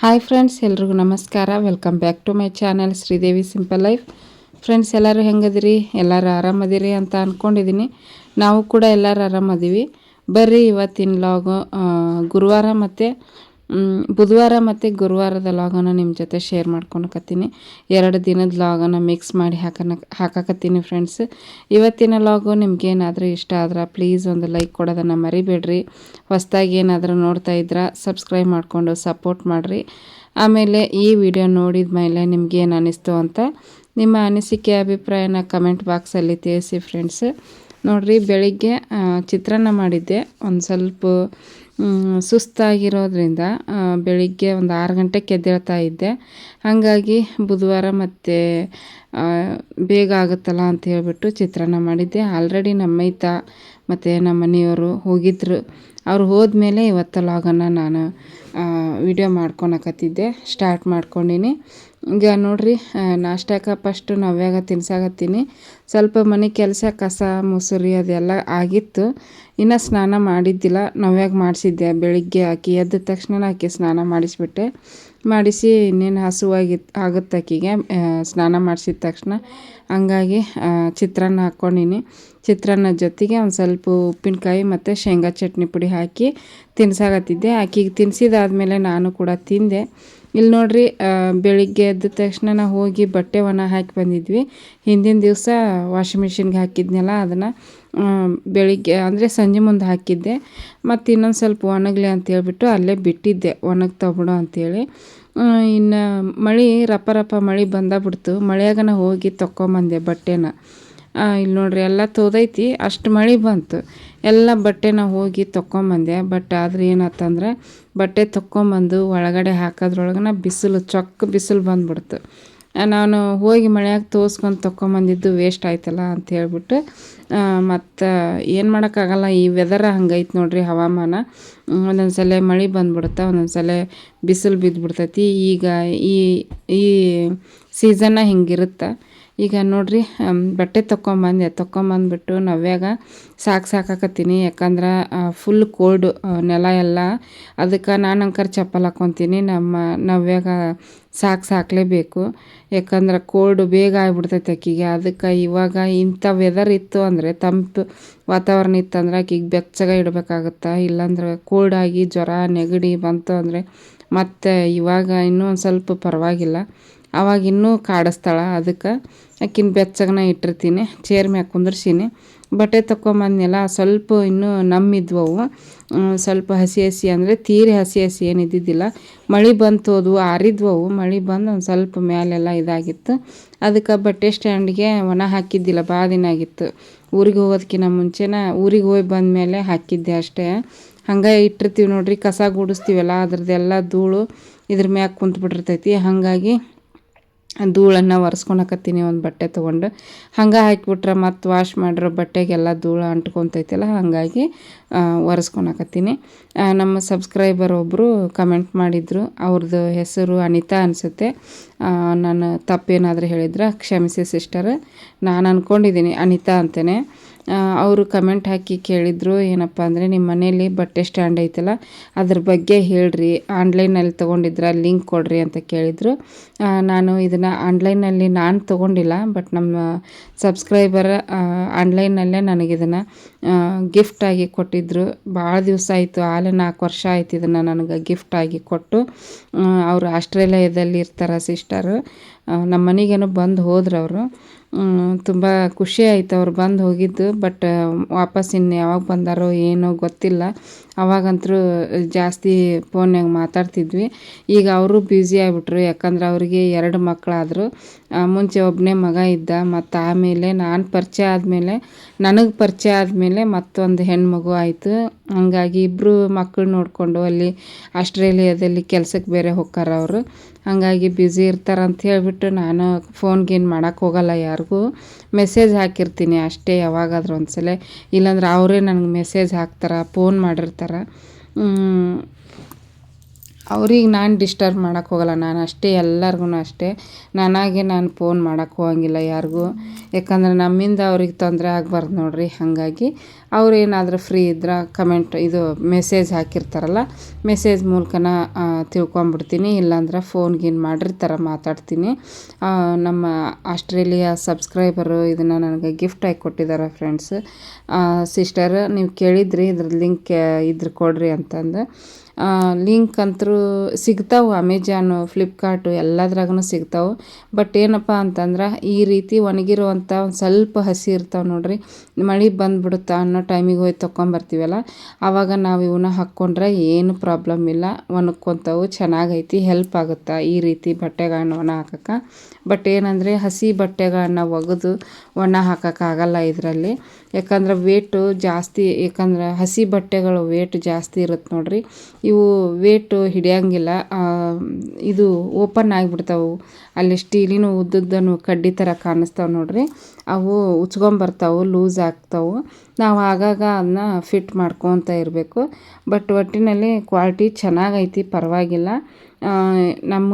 Hi friends, ಎಲ್ರಿಗೂ ನಮಸ್ಕಾರ. Welcome back to my channel Sridevi simple life. Friends, ಎಲ್ಲರೂ ಹೆಂಗದಿರಿ? ಎಲ್ಲರೂ ಆರಾಮದಿರಿ ಅಂತ ಅಂದ್ಕೊಂಡಿದ್ದೀನಿ ನಾವು ಕೂಡ ಎಲ್ಲರೂ ಆರಾಮದೀವಿ ಬರ್ರಿ ಇವತ್ತಿನ ಲಾಗು ಗುರುವಾರ ಮತ್ತು ಬುಧವಾರ ಮತ್ತು ಗುರುವಾರದ ಲಾಗನ ನಿಮ್ಮ ಜೊತೆ ಶೇರ್ ಮಾಡ್ಕೊಳಕತ್ತೀನಿ ಎರಡು ದಿನದ ಲಾಗನ ಮಿಕ್ಸ್ ಮಾಡಿ ಹಾಕನ, ಹಾಕಕತ್ತೀನಿ ಫ್ರೆಂಡ್ಸ್ ಇವತ್ತಿನ ಲಾಗು ನಿಮ್ಗೇನಾದರೂ ಇಷ್ಟ ಆದ್ರೆ ಪ್ಲೀಸ್ ಒಂದು ಲೈಕ್ ಕೊಡೋದನ್ನು ಮರಿಬೇಡ್ರಿ. ಹೊಸ್ದಾಗಿ ಏನಾದರೂ ನೋಡ್ತಾ ಇದ್ರೆ ಸಬ್ಸ್ಕ್ರೈಬ್ ಮಾಡಿಕೊಂಡು ಸಪೋರ್ಟ್ ಮಾಡಿರಿ. ಆಮೇಲೆ ಈ ವಿಡಿಯೋ ನೋಡಿದ ಮೇಲೆ ನಿಮ್ಗೇನು ಅನ್ನಿಸ್ತು ಅಂತ ನಿಮ್ಮ ಅನಿಸಿಕೆ, ಅಭಿಪ್ರಾಯನ ಕಮೆಂಟ್ ಬಾಕ್ಸಲ್ಲಿ ತಿಳಿಸಿ ಫ್ರೆಂಡ್ಸ್ ನೋಡಿರಿ, ಬೆಳಿಗ್ಗೆ ಚಿತ್ರಾನ್ನ ಮಾಡಿದ್ದೆ. ಒಂದು ಸ್ವಲ್ಪ ಸುಸ್ತಾಗಿರೋದ್ರಿಂದ ಬೆಳಿಗ್ಗೆ ಒಂದು ಆರು ಗಂಟೆಗೆ ಎದ್ದೇಳ್ತಾ ಇದ್ದೆ. ಹಾಗಾಗಿ ಬುಧವಾರ ಮತ್ತು ಬೇಗ ಆಗುತ್ತಲ್ಲ ಅಂತ ಹೇಳಿಬಿಟ್ಟು ಚಿತ್ರಾನ್ನ ಮಾಡಿದ್ದೆ. ಆಲ್ರೆಡಿ ನಮ್ಮ ಮೈತ ಮತ್ತು ನಮ್ಮ ಮನೆಯವರು ಹೋಗಿದ್ದರು ಅವ್ರು ಹೋದ್ಮೇಲೆ ಇವತ್ತು ಲಾಗನ್ನು ನಾನು ವಿಡಿಯೋ ಮಾಡ್ಕೊಳಕತ್ತಿದ್ದೆ. ಸ್ಟಾರ್ಟ್ ಮಾಡ್ಕೊಂಡೀನಿ. ಈಗ ನೋಡಿರಿ ನಾಷ್ಟಕ್ಕೆ ಫಸ್ಟು ನವ್ಯಾಗ ತಿನ್ಸಾಕತ್ತೀನಿ. ಸ್ವಲ್ಪ ಮನೆ ಕೆಲಸ, ಕಸ, ಮುಸುರಿ ಅದೆಲ್ಲ ಆಗಿತ್ತು. ಇನ್ನು ಸ್ನಾನ ಮಾಡಿದ್ದಿಲ್ಲ, ನಾವ್ಯಾಗ ಮಾಡಿಸಿದ್ದೆ. ಬೆಳಿಗ್ಗೆ ಆಕಿ ಎದ್ದ ತಕ್ಷಣ ಆಕೆ ಸ್ನಾನ ಮಾಡಿಸಿಬಿಟ್ಟೆ. ಮಾಡಿಸಿ ಇನ್ನೇನು ಹಸುವಾಗಿ ಆಗುತ್ತೆ ಆಕಿಗೆ ಸ್ನಾನ ಮಾಡಿಸಿದ ತಕ್ಷಣ ಹಂಗಾಗಿ ಚಿತ್ರಾನ್ನ ಹಾಕ್ಕೊಂಡಿನಿ ಚಿತ್ರಾನ್ನ ಜೊತೆಗೆ ಒಂದು ಸ್ವಲ್ಪ ಉಪ್ಪಿನಕಾಯಿ ಮತ್ತು ಶೇಂಗಾ ಚಟ್ನಿ ಪುಡಿ ಹಾಕಿ ತಿನ್ಸಾಗತ್ತಿದ್ದೆ ಆಕಿಗೆ ತಿನ್ಸಿದಾದ್ಮೇಲೆ ನಾನು ಕೂಡ ತಿಂದೆ. ಇಲ್ಲಿ ನೋಡ್ರಿ ಬೆಳಿಗ್ಗೆ ಎದ್ದ ತಕ್ಷಣ ನಾವು ಹೋಗಿ ಬಟ್ಟೆ ಒಣ ಹಾಕಿ ಬಂದಿದ್ವಿ. ಹಿಂದಿನ ದಿವಸ ವಾಷಿಂಗ್ ಮಿಷಿನ್ಗೆ ಹಾಕಿದ್ನಲ್ಲ, ಅದನ್ನು ಬೆಳಿಗ್ಗೆ, ಅಂದರೆ ಸಂಜೆ ಮುಂದೆ ಹಾಕಿದ್ದೆ. ಮತ್ತು ಇನ್ನೊಂದು ಸ್ವಲ್ಪ ಒಣಗಲಿ ಅಂತ ಹೇಳ್ಬಿಟ್ಟು ಅಲ್ಲೇ ಬಿಟ್ಟಿದ್ದೆ. ಒಣಗ್ತಾವ ಬಿಡು ಅಂಥೇಳಿ ಇನ್ನು ಮಳೆ ರಪ್ಪ ರಪ್ಪ ಮಳೆ ಬಂದಾಗ್ಬಿಡ್ತು. ಬಿಡ್ತು ಮಳೆಯಾಗನ ಹೋಗಿ ತೊಗೊಂಬಂದೆ ಬಟ್ಟೆನ. ಇಲ್ಲಿ ನೋಡ್ರಿ ಎಲ್ಲ ತೋದೈತಿ. ಅಷ್ಟು ಮಳೆ ಬಂತು. ಎಲ್ಲ ಬಟ್ಟೆನ ಹೋಗಿ ತೊಗೊಂಬಂದೆ ಬಟ್ ಆದ್ರೆ ಏನಾತಂದ್ರೆ ಬಟ್ಟೆ ತೊಗೊಂಬಂದು ಒಳಗಡೆ ಹಾಕೋದ್ರೊಳಗನ ಬಿಸಿಲು, ಚೊಕ್ಕ ಬಿಸಿಲು ಬಂದ್ಬಿಡ್ತು. ನಾನು ಹೋಗಿ ಮಳೆಯಾಗ ತೋರ್ಸ್ಕೊಂಡು ತೊಗೊಂಬಂದಿದ್ದು ವೇಸ್ಟ್ ಆಯ್ತಲ್ಲ ಅಂತ ಹೇಳ್ಬಿಟ್ಟು ಮತ್ತು ಏನು ಮಾಡೋಕ್ಕಾಗಲ್ಲ, ಈ ವೆದರ ಹಂಗೈತೆ ನೋಡಿರಿ ಹವಾಮಾನ. ಒಂದೊಂದು ಸಲ ಮಳೆ ಬಂದ್ಬಿಡುತ್ತೆ ಒಂದೊಂದು ಸಲ ಬಿಸಿಲು ಬಿದ್ದುಬಿಡ್ತೈತಿ ಈಗ ಈ ಈ ಸೀಸನ್ನ ಹಿಂಗಿರುತ್ತೆ. ಈಗ ನೋಡಿರಿ ಬಟ್ಟೆ ತೊಗೊಂಬಂದೆ ತೊಗೊಂಬಂದ್ಬಿಟ್ಟು ನವ್ಯಾಗ ಸಾಕು ಸಾಕಾಕತ್ತೀನಿ. ಯಾಕಂದ್ರೆ ಫುಲ್ ಕೋಲ್ಡ್ ನೆಲ ಎಲ್ಲ. ಅದಕ್ಕೆ ನಾನು ಅಂಕರ್ ಚಪ್ಪಲ್ ಹಾಕ್ಕೊತೀನಿ ನಮ್ಮ ನವ್ಯಾಗ ಸಾಕು ಸಾಕಲೇಬೇಕು. ಯಾಕಂದ್ರೆ ಕೋಲ್ಡ್ ಬೇಗ ಆಗ್ಬಿಡ್ತೈತೆ ಆಕಿಗೆ ಅದಕ್ಕೆ ಇವಾಗ ಇಂಥ ವೆದರ್ ಇತ್ತು ಅಂದರೆ, ತಂಪು ವಾತಾವರಣ ಇತ್ತು ಇತ್ತಂದ್ರೆ ಆಕಿಗೆ ಬೆಚ್ಚಗೆ ಇಡಬೇಕಾಗತ್ತೆ? ಇಲ್ಲಾಂದ್ರೆ ಕೋಲ್ಡ್ ಆಗಿ ಜ್ವರ, ನೆಗಡಿ ಬಂತು ಅಂದರೆ ಮತ್ತು ಇವಾಗ ಇನ್ನೂ ಒಂದು ಸ್ವಲ್ಪ ಪರವಾಗಿಲ್ಲ. ಅವಾಗ ಇನ್ನೂ ಕಾಡಿಸ್ತಾಳೆ ಅದಕ್ಕೆ. ಆಕಿನ ಬೆಚ್ಚಗನ ಇಟ್ಟಿರ್ತೀನಿ, ಚೇರ್ ಮ್ಯಾಗ ಕುಂದ್ರಿಸೀನಿ. ಬಟ್ಟೆ ತಗೊಂಬಂದ್ನೆಲ್ಲ ಸ್ವಲ್ಪ ಇನ್ನೂ ನಮ್ಮಿದ್ವು ಅವು ಸ್ವಲ್ಪ ಹಸಿ ಹಸಿ ಅಂದರೆ ತೀರಿ ಹಸಿ ಹಸಿ ಏನಿದ್ದಿದ್ದಿಲ್ಲ ಮಳೆ ಬಂತು ಅದು ಆರಿದ್ವು ಅವು ಮಳೆ ಬಂದು ಒಂದು ಸ್ವಲ್ಪ ಮ್ಯಾಲೆಲ್ಲ ಇದಾಗಿತ್ತು. ಅದಕ್ಕೆ ಬಟ್ಟೆ ಸ್ಟ್ಯಾಂಡ್ಗೆ ಒಣ ಹಾಕಿದ್ದಿಲ್ಲ ಭಾಳ ದಿನ ಆಗಿತ್ತು. ಊರಿಗೆ ಹೋಗೋದಕ್ಕಿಂತ ಮುಂಚೆನ ಊರಿಗೆ ಹೋಗಿ ಬಂದ ಮೇಲೆ ಹಾಕಿದ್ದೆ ಅಷ್ಟೇ. ಹಂಗೆ ಇಟ್ಟಿರ್ತೀವಿ ನೋಡ್ರಿ, ಕಸ ಗುಡಿಸ್ತೀವಲ್ಲ, ಅದ್ರದ್ದೆಲ್ಲ ಧೂಳು ಇದ್ರ ಮ್ಯಾಗ ಕುಂತ್ಬಿಟ್ಟಿರ್ತೈತಿ. ಹಾಗಾಗಿ ಧೂಳನ್ನು ಒರೆಸ್ಕೊಳಕತ್ತೀನಿ, ಒಂದು ಬಟ್ಟೆ ತೊಗೊಂಡು. ಹಂಗೆ ಹಾಕಿಬಿಟ್ರೆ ಮತ್ತು ವಾಶ್ ಮಾಡಿರೋ ಬಟ್ಟೆಗೆಲ್ಲ ಧೂಳು ಅಂಟ್ಕೊತೈತಲ್ಲ, ಹಾಗಾಗಿ ಒರೆಸ್ಕೊಳಕತ್ತೀನಿ. ನಮ್ಮ ಸಬ್ಸ್ಕ್ರೈಬರ್ ಒಬ್ಬರು ಕಮೆಂಟ್ ಮಾಡಿದರು ಅವ್ರದ್ದು ಹೆಸರು ಅನಿತಾ ಅನಿಸುತ್ತೆ. ನಾನು ತಪ್ಪೇನಾದರೂ ಹೇಳಿದ್ರೆ, ಕ್ಷಮಿಸಿ ಸಿಸ್ಟರ್ ನಾನು ಅಂದ್ಕೊಂಡಿದ್ದೀನಿ ಅನಿತಾ ಅಂತಲೇ ಅವರು ಕಮೆಂಟ್ ಹಾಕಿ ಕೇಳಿದರು, ಏನಪ್ಪ ಅಂದರೆ ನಿಮ್ಮ ಮನೇಲಿ ಬಟ್ಟೆ ಸ್ಟ್ಯಾಂಡ್ ಐತಲ್ಲ, ಅದ್ರ ಬಗ್ಗೆ ಹೇಳ್ರಿ ಆನ್ಲೈನಲ್ಲಿ ತೊಗೊಂಡಿದ್ರ ಲಿಂಕ್ ಕೊಡ್ರಿ ಅಂತ ಕೇಳಿದರು. ನಾನು ಇದನ್ನು ಆನ್ಲೈನಲ್ಲಿ ನಾನು ತೊಗೊಂಡಿಲ್ಲ ಬಟ್ ನಮ್ಮ ಸಬ್ಸ್ಕ್ರೈಬರ್ ಆನ್ಲೈನಲ್ಲೇ ನನಗಿದನ್ನು ಗಿಫ್ಟಾಗಿ ಕೊಟ್ಟಿದ್ದರು ಭಾಳ ದಿವಸ ಆಯಿತು, ಆಲೆ ನಾಲ್ಕು ವರ್ಷ ಆಯ್ತು ಇದನ್ನು ನನಗೆ ಗಿಫ್ಟಾಗಿ ಕೊಟ್ಟು. ಅವರು ಆಸ್ಟ್ರೇಲಿಯಾದಲ್ಲಿ ಇರ್ತಾರೆ ಸಿಸ್ಟರು ನಮ್ಮ ಮನೆಗೇನು ಬಂದು ಹೋದ್ರು ಅವರು. ತುಂಬ ಖುಷಿ ಆಯ್ತು ಅವ್ರು ಬಂದು ಹೋಗಿದ್ದು. ಬಟ್ ವಾಪಸ್ ಇನ್ನು ಯಾವಾಗ ಬಂದಾರೋ ಏನೋ ಗೊತ್ತಿಲ್ಲ. ಅವಾಗಂತೂ ಜಾಸ್ತಿ ಫೋನ್ಯಾಗ ಮಾತಾಡ್ತಿದ್ವಿ. ಈಗ ಅವರು ಬ್ಯುಸಿ ಆಗಿಬಿಟ್ರು. ಯಾಕಂದ್ರೆ ಅವ್ರಿಗೆ ಎರಡು ಮಕ್ಕಳಾದರು ಮುಂಚೆ ಒಬ್ಬನೇ ಮಗ ಇದ್ದ. ಮತ್ತು ಆಮೇಲೆ ನಾನು ಪರಿಚಯ ಆದಮೇಲೆ, ನನಗೆ ಪರಿಚಯ ಆದಮೇಲೆ ಮತ್ತೊಂದು ಹೆಣ್ಮಗು ಆಯಿತು. ಹಂಗಾಗಿ ಇಬ್ಬರು ಮಕ್ಕಳು ನೋಡಿಕೊಂಡು ಅಲ್ಲಿ ಆಸ್ಟ್ರೇಲಿಯಾದಲ್ಲಿ ಕೆಲಸಕ್ಕೆ ಬೇರೆ ಹೋಗ್ತಾರೆ ಅವರು. ಹಾಗಾಗಿ ಬ್ಯುಸಿ ಇರ್ತಾರೆ ಅಂತ ಹೇಳಿಬಿಟ್ಟು ನಾನು ಫೋನ್ ಗೀನ್ ಮಾಡೋಕ್ಕೆ ಹೋಗಲ್ಲ ಯಾರಿಗೂ ಮೆಸೇಜ್ ಹಾಕಿರ್ತೀನಿ ಅಷ್ಟೇ ಯಾವಾಗಾದ್ರೂ ಒಂದ್ಸಲ. ಇಲ್ಲಾಂದ್ರೆ ಅವರೇ ನನಗೆ ಮೆಸೇಜ್ ಹಾಕ್ತಾರೆ ಫೋನ್ ಮಾಡಿರ್ತಾರೆ. ಅವ್ರಿಗೆ ನಾನು ಡಿಸ್ಟರ್ಬ್ ಮಾಡೋಕ್ಕೆ ಹೋಗಲ್ಲ, ನಾನು ಅಷ್ಟೇ ಎಲ್ಲರಿಗೂ ಅಷ್ಟೇ. ನನಗೆ ನಾನು ಫೋನ್ ಮಾಡೋಕ್ಕೆ ಹೋಗಂಗಿಲ್ಲ ಯಾರಿಗೂ. ಯಾಕಂದ್ರೆ ನಮ್ಮಿಂದ ಅವ್ರಿಗೆ ತೊಂದರೆ ಆಗಬಾರ್ದು ನೋಡಿರಿ, ಹಾಗಾಗಿ ಅವ್ರು ಏನಾದರೂ ಫ್ರೀ ಇದ್ರೆ ಕಮೆಂಟ್ ಇದು ಮೆಸೇಜ್ ಹಾಕಿರ್ತಾರಲ್ಲ ಮೆಸೇಜ್ ಮೂಲಕನ ತಿಳ್ಕೊಂಬಿಡ್ತೀನಿ. ಇಲ್ಲಾಂದ್ರೆ ಫೋನ್ ಗೀನ್ ಮಾಡಿರ್ತಾರೆ ಮಾತಾಡ್ತೀನಿ. ನಮ್ಮ ಆಸ್ಟ್ರೇಲಿಯಾ ಸಬ್ಸ್ಕ್ರೈಬರು ಇದನ್ನು ನನಗೆ ಗಿಫ್ಟ್ ಆಗಿ ಕೊಟ್ಟಿದ್ದಾರೆ ಫ್ರೆಂಡ್ಸ್ ಸಿಸ್ಟರ್ ನೀವು ಕೇಳಿದ್ರಿ ಇದ್ರ ಲಿಂಕ್ ಇದ್ರ ಕೊಡ್ರಿ ಅಂತಂದು. ಲಿಂಕ್ ಅಂತರೂ ಸಿಗ್ತಾವೆ ಅಮೆಜಾನು ಫ್ಲಿಪ್ಕಾರ್ಟು ಎಲ್ಲದ್ರಾಗೂ ಸಿಗ್ತಾವೆ. ಬಟ್ ಏನಪ್ಪ ಅಂತಂದ್ರೆ, ಈ ರೀತಿ ಒಣಗಿರುವಂಥ ಒಂದು ಸ್ವಲ್ಪ ಹಸಿ ಇರ್ತಾವೆ ನೋಡಿರಿ. ಮಳೆ ಬಂದ್ಬಿಡುತ್ತಾ ಅನ್ನೋ ಟೈಮಿಗೆ ಹೋಗಿ ತೊಗೊಂಬರ್ತೀವಲ್ಲ ಆವಾಗ ನಾವು ಇವನ್ನ ಹಾಕ್ಕೊಂಡ್ರೆ ಏನು ಪ್ರಾಬ್ಲಮ್ ಇಲ್ಲ. ಒಣಗ್ಕೊತಾವು, ಚೆನ್ನಾಗೈತಿ ಹೆಲ್ಪ್ ಆಗುತ್ತೆ ಈ ರೀತಿ ಬಟ್ಟೆಗಳನ್ನ ಒಣ ಹಾಕಕ್ಕೆ. ಬಟ್ ಏನಂದರೆ, ಹಸಿ ಬಟ್ಟೆಗಳನ್ನ ಒಗೆದು ಒಣ ಹಾಕೋಕ್ಕಾಗಲ್ಲ ಇದರಲ್ಲಿ. ಯಾಕಂದ್ರೆ ವೇಟು ಜಾಸ್ತಿ, ಯಾಕಂದ್ರೆ ಹಸಿ ಬಟ್ಟೆಗಳು ವೇಟ್ ಜಾಸ್ತಿ ಇರುತ್ತೆ ನೋಡಿರಿ. ಇವು ವೇಟು ಹಿಡಿಯಂಗಿಲ್ಲ. ಇದು ಓಪನ್ ಆಗಿಬಿಡ್ತಾವೆ. ಅಲ್ಲಿ ಸ್ಟೀಲಿನ ಉದ್ದದ್ದನ್ನು ಕಡ್ಡಿ ಥರ ಕಾಣಿಸ್ತಾವೆ ನೋಡಿರಿ. ಅವು ಉಚ್ಕೊಂಬರ್ತಾವೆ ಲೂಸ್ ಆಗ್ತಾವೆ. ನಾವು ಆಗಾಗ ಅದನ್ನ ಫಿಟ್ ಮಾಡ್ಕೊತ ಇರಬೇಕು. ಬಟ್ ಒಟ್ಟಿನಲ್ಲಿ ಕ್ವಾಲಿಟಿ ಚೆನ್ನಾಗೈತಿ, ಪರವಾಗಿಲ್ಲ. ನಮ್ಮ,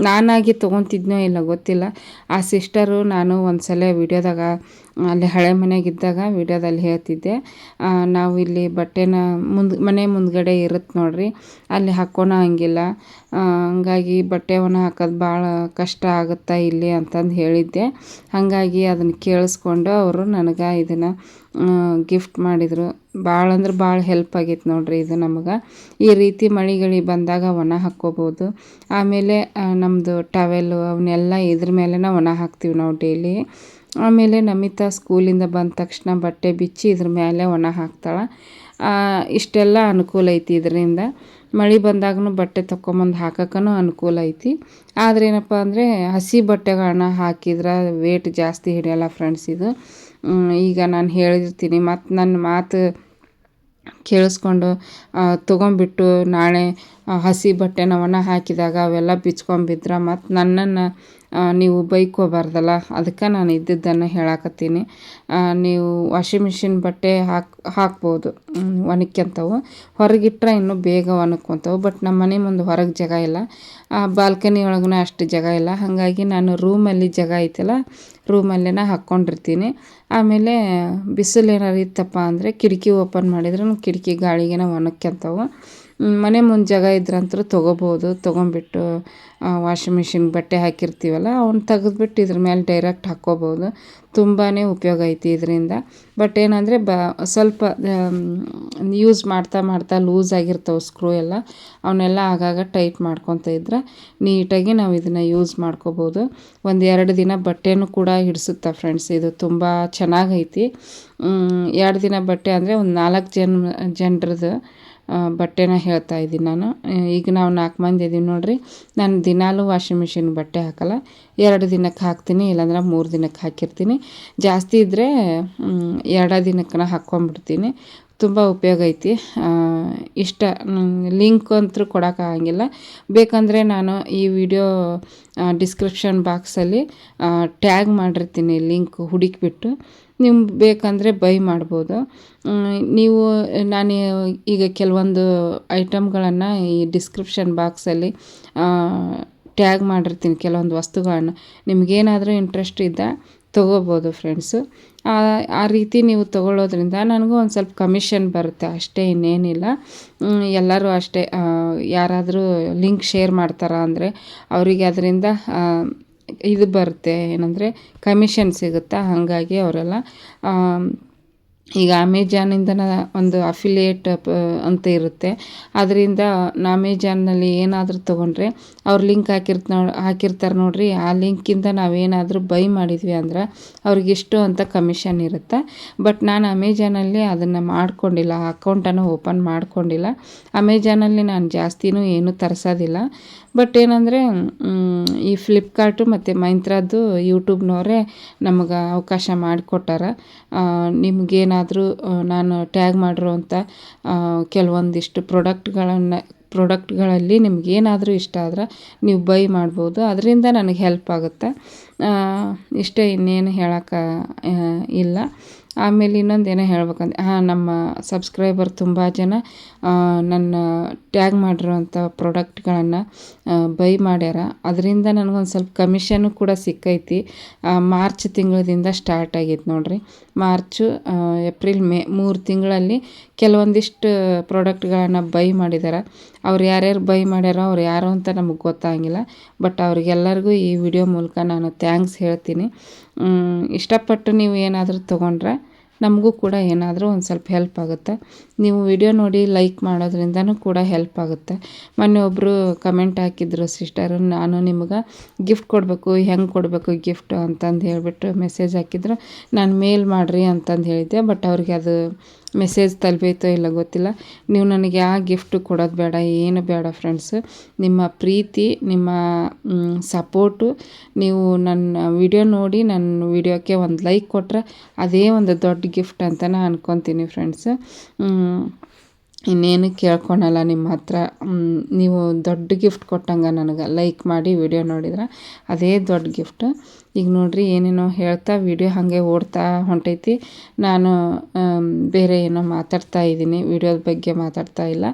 ನಾನಾಗಿ ತೊಗೊತಿದ್ನೋ ಇಲ್ಲ ಗೊತ್ತಿಲ್ಲ. ಆ ಸಿಸ್ಟರು ನಾನು ಒಂದು ಸಲ ವಿಡಿಯೋದಾಗ ಅಲ್ಲಿ ಹಳೆ ಮನೆಗಿದ್ದಾಗ ವಿಡಿಯೋದಲ್ಲಿ ಹೇಳ್ತಿದ್ದೆ. ನಾವು ಇಲ್ಲಿ ಬಟ್ಟೆನ ಮುಂದೆ, ಮನೆ ಮುಂದ್ಗಡೆ ಇರುತ್ತೆ ನೋಡ್ರಿ. ಅಲ್ಲಿ ಹಾಕ್ಕೊಳೋ ಹಂಗಿಲ್ಲ. ಹಂಗಾಗಿ ಬಟ್ಟೆ ಹಾಕೋದು ಭಾಳ ಕಷ್ಟ ಆಗುತ್ತಾ ಇಲ್ಲಿ ಅಂತಂದು ಹೇಳಿದ್ದೆ. ಹಾಗಾಗಿ ಅದನ್ನು ಕೇಳಿಸ್ಕೊಂಡು ಅವರು ನನಗೆ ಇದನ್ನು ಗಿಫ್ಟ್ ಮಾಡಿದರು. ಭಾಳ ಅಂದ್ರೆ ಭಾಳ ಹೆಲ್ಪ್ ಆಗೈತೆ ನೋಡ್ರಿ ಇದು ನಮಗೆ. ಈ ರೀತಿ ಮಳಿಗಳಿ ಬಂದಾಗ ಒಣ ಹಾಕ್ಕೋಬೋದು ಆಮೇಲೆ ನಮ್ಮದು ಟವೆಲ್ಲು ಅವನ್ನೆಲ್ಲ ಇದ್ರ ಮೇಲೆ ಒಣ ಹಾಕ್ತೀವಿ ನಾವು ಡೈಲಿ. ಆಮೇಲೆ ನಮಿತಾ ಸ್ಕೂಲಿಂದ ಬಂದ ತಕ್ಷಣ ಬಟ್ಟೆ ಬಿಚ್ಚಿ ಇದ್ರ ಮೇಲೆ ಒಣ ಹಾಕ್ತಾಳೆ. ಇಷ್ಟೆಲ್ಲ ಅನುಕೂಲ ಐತಿ ಇದರಿಂದ. ಮಳೆ ಬಂದಾಗೂ ಬಟ್ಟೆ ತೊಗೊಂಬಂದು ಹಾಕೋಕ್ಕೂ ಅನುಕೂಲ ಐತಿ. ಆದ್ರೆ ಏನಪ್ಪ ಅಂದರೆ ಹಸಿ ಬಟ್ಟೆಗಳನ್ನ ಹಾಕಿದ್ರೆ ವೇಟ್ ಜಾಸ್ತಿ ಹಿಡಿಯಲ್ಲ ಫ್ರೆಂಡ್ಸ್ ಇದು. ಈಗ ನಾನು ಹೇಳಿರ್ತೀನಿ ಮತ್ತು ನನ್ನ ಮಾತು ಕೇಳಿಸ್ಕೊಂಡು ತೊಗೊಂಬಿಟ್ಟು ನಾಳೆ ಹಸಿ ಬಟ್ಟೆನ ಒಣ ಹಾಕಿದಾಗ ಅವೆಲ್ಲ ಬಿಚ್ಕೊಂಬಿದ್ರೆ ಮತ್ತು ನನ್ನನ್ನು ನೀವು ಬೈಕೋಬಾರ್ದಲ್ಲ, ಅದಕ್ಕೆ ನಾನು ಇದ್ದಿದ್ದನ್ನು ಹೇಳಕತ್ತೀನಿ. ನೀವು ವಾಷಿಂಗ್ ಮಿಷಿನ್ ಬಟ್ಟೆ ಹಾಕಿ, ಹಾಕ್ಬೋದು. ಒಣಕ್ಯಂತವು. ಹೊರಗಿಟ್ರೆ ಇನ್ನೂ ಬೇಗ ಒಣಗ್ಕೊತಾವೆ ಬಟ್ ನಮ್ಮ ಮನೆ ಮುಂದೆ ಹೊರಗೆ ಜಾಗ ಇಲ್ಲ. ಬಾಲ್ಕನಿ ಒಳಗೂ ಅಷ್ಟು ಜಾಗ ಇಲ್ಲ. ಹಾಗಾಗಿ ನಾನು ರೂಮಲ್ಲಿ ಜಾಗ ಐತಲ್ಲ ರೂಮಲ್ಲೇ ಹಾಕ್ಕೊಂಡಿರ್ತೀನಿ. ಆಮೇಲೆ ಬಿಸಿಲು ಏನಾರು ಇತ್ತಪ್ಪ ಅಂದರೆ ಕಿಟಕಿ ಓಪನ್ ಮಾಡಿದ್ರೂ ಕಿಟಕಿ ಗಾಳಿಗೆನ ಒಣಗ್ಕೊಂತಾವೆ ಮನೆ ಮುಂದೆ ಜಾಗ ಇದ್ರಂತೂ ತೊಗೋಬೋದು. ತೊಗೊಂಬಿಟ್ಟು ವಾಷಿಂಗ್ ಮಿಷಿನ್ ಬಟ್ಟೆ ಹಾಕಿರ್ತೀವಲ್ಲ ಅವನ್ನ ತೆಗೆದ್ಬಿಟ್ಟು ಇದ್ರ ಮೇಲೆ ಡೈರೆಕ್ಟ್ ಹಾಕ್ಕೋಬೋದು. ತುಂಬಾ ಉಪಯೋಗ ಐತಿ ಇದರಿಂದ. ಬಟ್ ಏನಂದರೆ, ಬ, ಸ್ವಲ್ಪ ಯೂಸ್ ಮಾಡ್ತಾ ಮಾಡ್ತಾ ಲೂಸ್ ಆಗಿರ್ತಾವೆ ಸ್ಕ್ರೂ ಎಲ್ಲ ಅವನ್ನೆಲ್ಲ ಆಗಾಗ ಟೈಟ್ ಮಾಡ್ಕೊತ ಇದ್ರೆ ನೀಟಾಗಿ ನಾವು ಇದನ್ನು ಯೂಸ್ ಮಾಡ್ಕೋಬೋದು. ಒಂದು ಎರಡು ದಿನ ಬಟ್ಟೆನೂ ಕೂಡ ಹಿಡಿಸುತ್ತೆ ಫ್ರೆಂಡ್ಸ್ ಇದು ತುಂಬ ಚೆನ್ನಾಗೈತಿ ಎರಡು ದಿನ ಬಟ್ಟೆ ಅಂದರೆ ಒಂದು ನಾಲ್ಕು ಜನ ಜನರದ್ದು ಬಟ್ಟೆನ ಹೇಳ್ತಾ ಇದ್ದೀನಿ ನಾನು. ಈಗ ನಾವು ನಾಲ್ಕು ಮಂದಿ ಇದ್ದೀವಿ ನೋಡಿರಿ. ನಾನು ದಿನಾಲೂ ವಾಷಿಂಗ್ ಮಿಷಿನ್ ಬಟ್ಟೆ ಹಾಕಲ್ಲ. ಎರಡು ದಿನಕ್ಕೆ ಹಾಕ್ತೀನಿ, ಇಲ್ಲಾಂದ್ರೆ ಮೂರು ದಿನಕ್ಕೆ ಹಾಕಿರ್ತೀನಿ. ಜಾಸ್ತಿ ಇದ್ದರೆ ಎರಡು ದಿನಕ್ಕೆ ಹಾಕ್ಕೊಂಬಿಡ್ತೀನಿ ತುಂಬ ಉಪಯೋಗ ಐತಿ. ಇಷ್ಟ ಲಿಂಕ್ ಅಂತೂ ಕೊಡೋಕ್ಕಾಗಂಗಿಲ್ಲ ಬೇಕಂದರೆ ನಾನು ಈ ವಿಡಿಯೋ ಡಿಸ್ಕ್ರಿಪ್ಷನ್ ಬಾಕ್ಸಲ್ಲಿ ಟ್ಯಾಗ್ ಮಾಡಿರ್ತೀನಿ ಲಿಂಕ್ ಹುಡುಕಿಬಿಟ್ಟು. ನಿಮ್ಗೆ ಬೇಕಂದರೆ ಬೈ ಮಾಡ್ಬೋದು. ನೀವು, ನಾನು ಈಗ ಕೆಲವೊಂದು ಐಟಮ್ಗಳನ್ನು ಈ ಡಿಸ್ಕ್ರಿಪ್ಷನ್ ಬಾಕ್ಸಲ್ಲಿ ಟ್ಯಾಗ್ ಮಾಡಿರ್ತೀನಿ ಕೆಲವೊಂದು ವಸ್ತುಗಳನ್ನು. ನಿಮಗೇನಾದರೂ ಇಂಟ್ರೆಸ್ಟ್ ಇದ್ದ ತೊಗೋಬೋದು ಫ್ರೆಂಡ್ಸು ಆ ರೀತಿ ನೀವು ತೊಗೊಳ್ಳೋದ್ರಿಂದ ನನಗೂ ಒಂದು ಸ್ವಲ್ಪ ಕಮಿಷನ್ ಬರುತ್ತೆ, ಅಷ್ಟೇ ಇನ್ನೇನಿಲ್ಲ. ಎಲ್ಲರೂ ಅಷ್ಟೇ ಯಾರಾದರೂ ಲಿಂಕ್ ಶೇರ್ ಮಾಡ್ತಾರ ಅಂದರೆ ಅವರಿಗೆ ಅದರಿಂದ ಇದು ಬರುತ್ತೆ ಏನಂದರೆ ಕಮಿಷನ್ ಸಿಗುತ್ತೆ? ಹಾಗಾಗಿ ಅವರೆಲ್ಲ ಈಗ ಅಮೆಜಾನಿಂದನ ಒಂದು ಅಫಿಲಿಯೇಟ್ ಅಂತ ಇರುತ್ತೆ. ಅದರಿಂದ ಅಮೆಜಾನ್ನಲ್ಲಿ ಏನಾದರೂ ತೊಗೊಂಡ್ರೆ ಅವ್ರು ಲಿಂಕ್ ಹಾಕಿರ್ತ ಹಾಕಿರ್ತಾರೆ ನೋಡಿರಿ. ಆ ಲಿಂಕಿಂದ ನಾವೇನಾದರೂ ಬೈ ಮಾಡಿದ್ವಿ ಅಂದ್ರೆ ಅವ್ರಿಗಿಷ್ಟು ಅಂತ ಕಮಿಷನ್ ಇರುತ್ತೆ. ಬಟ್ ನಾನು ಅಮೆಜಾನಲ್ಲಿ ಅದನ್ನು ಮಾಡ್ಕೊಂಡಿಲ್ಲ. ಅಕೌಂಟನ್ನು ಓಪನ್ ಮಾಡಿಕೊಂಡಿಲ್ಲ. ಅಮೆಜಾನಲ್ಲಿ ನಾನು ಜಾಸ್ತಿನೂ ಏನೂ ತರಿಸೋದಿಲ್ಲ. ಬಟ್ ಏನಂದರೆ ಈ ಫ್ಲಿಪ್ಕಾರ್ಟು ಮತ್ತು ಮೈಂತ್ರಾದ್ದು ಯೂಟ್ಯೂಬ್ನವರೇ ನಮಗೆ ಅವಕಾಶ ಮಾಡಿಕೊಟ್ಟಾರ. ನಿಮಗೇನಾದರೂ ನಾನು ಟ್ಯಾಗ್ ಮಾಡಿರೋಂಥ ಕೆಲವೊಂದಿಷ್ಟು ಪ್ರಾಡಕ್ಟ್ಗಳನ್ನು, ಪ್ರಾಡಕ್ಟ್ಗಳಲ್ಲಿ ನಿಮಗೇನಾದರೂ ಇಷ್ಟ ಆದ್ರೆ ನೀವು ಬೈ ಮಾಡ್ಬೋದು. ಅದರಿಂದ ನನಗೆ ಹೆಲ್ಪ್ ಆಗುತ್ತೆ. ಇಷ್ಟೇ ಇನ್ನೇನು ಹೇಳೋಕೆ ಇಲ್ಲ. ಆಮೇಲೆ ಇನ್ನೊಂದು ಏನೋ ಹೇಳ್ಬೇಕಂದ್ರೆ, ಹಾಂ, ನಮ್ಮ ಸಬ್ಸ್ಕ್ರೈಬರ್ ತುಂಬ ಜನ ನನ್ನ ಟ್ಯಾಗ್ ಮಾಡಿರುವಂಥ ಪ್ರಾಡಕ್ಟ್ಗಳನ್ನು ಬೈ ಮಾಡ್ಯಾರ. ಅದರಿಂದ ನನಗೊಂದು ಸ್ವಲ್ಪ ಕಮಿಷನ್ನು ಕೂಡ ಸಿಕ್ಕೈತಿ. ಮಾರ್ಚ್ ತಿಂಗಳದಿಂದ ಸ್ಟಾರ್ಟ್ ಆಗೈತೆ ನೋಡಿರಿ. ಮಾರ್ಚು ಏಪ್ರಿಲ್, ಮೇ ಮೂರು ತಿಂಗಳಲ್ಲಿ ಕೆಲವೊಂದಿಷ್ಟು ಪ್ರಾಡಕ್ಟ್ಗಳನ್ನು ಬೈ ಮಾಡಿದ್ದಾರೆ ಅವ್ರು ಯಾರ್ಯಾರು ಬೈ ಮಾಡ್ಯಾರೋ ಅವ್ರು ಯಾರು ಅಂತ ನಮಗೆ ಗೊತ್ತಾಗಿಲ್ಲ. ಬಟ್ ಅವ್ರಿಗೆಲ್ಲರಿಗೂ ಈ ವಿಡಿಯೋ ಮೂಲಕ ನಾನು ಥ್ಯಾಂಕ್ಸ್ ಹೇಳ್ತೀನಿ. ಇಷ್ಟಪಟ್ಟು ನೀವು ಏನಾದರೂ ತೊಗೊಂಡ್ರೆ ನಮಗೂ ಕೂಡ ಏನಾದರೂ ಒಂದು ಸ್ವಲ್ಪ ಹೆಲ್ಪ್ ಆಗುತ್ತೆ. ನೀವು ವಿಡಿಯೋ ನೋಡಿ ಲೈಕ್ ಮಾಡೋದ್ರಿಂದನೂ ಕೂಡ ಹೆಲ್ಪ್ ಆಗುತ್ತೆ. ಮೊನ್ನೆ ಒಬ್ಬರು ಕಮೆಂಟ್ ಹಾಕಿದ್ರು ಸಿಸ್ಟರ್ ನಾನು ನಿಮ್ಗೆ ಗಿಫ್ಟ್ ಕೊಡಬೇಕು, ಹೆಂಗೆ ಕೊಡಬೇಕು ಗಿಫ್ಟ್ ಅಂತಂದು ಹೇಳಿಬಿಟ್ಟು ಮೆಸೇಜ್ ಹಾಕಿದ್ರು. ನಾನು ಮೇಲ್ ಮಾಡಿರಿ ಅಂತಂದು ಹೇಳಿದ್ದೆ ಬಟ್ ಅವ್ರಿಗೆ ಅದು ಮೆಸೇಜ್ ತಲುಪೈತೋ ಇಲ್ಲ ಗೊತ್ತಿಲ್ಲ. ನೀವು ನನಗೆ ಆ ಗಿಫ್ಟು ಕೊಡೋದು ಬೇಡ, ಏನು ಬೇಡ ಫ್ರೆಂಡ್ಸ್ ನಿಮ್ಮ ಪ್ರೀತಿ, ನಿಮ್ಮ ಸಪೋರ್ಟು ನೀವು ನನ್ನ ವಿಡಿಯೋ ನೋಡಿ, ನನ್ನ ವಿಡಿಯೋಕ್ಕೆ ಒಂದು ಲೈಕ್ ಕೊಟ್ಟರೆ ಅದೇ ಒಂದು ದೊಡ್ಡ ಗಿಫ್ಟ್ ಅಂತ ನಾನು ಅನ್ಕೊತೀನಿ ಫ್ರೆಂಡ್ಸ್ ಇನ್ನೇನು ಕೇಳ್ಕೊಳಲ್ಲ ನಿಮ್ಮ ಹತ್ರ. ನೀವು ದೊಡ್ಡ ಗಿಫ್ಟ್ ಕೊಟ್ಟಂಗೆ ನನಗೆ ಲೈಕ್ ಮಾಡಿ ವಿಡಿಯೋ ನೋಡಿದ್ರೆ ಅದೇ ದೊಡ್ಡ ಗಿಫ್ಟ್ ಈಗ ನೋಡಿರಿ ಏನೇನೋ ಹೇಳ್ತಾ ವಿಡಿಯೋ ಹಾಗೆ ಓಡ್ತಾ ಹೊಂಟೈತಿ. ನಾನು ಬೇರೆ ಏನೋ ಮಾತಾಡ್ತಾ ಇದ್ದೀನಿ. ವಿಡಿಯೋದ ಬಗ್ಗೆ ಮಾತಾಡ್ತಾ ಇಲ್ಲ.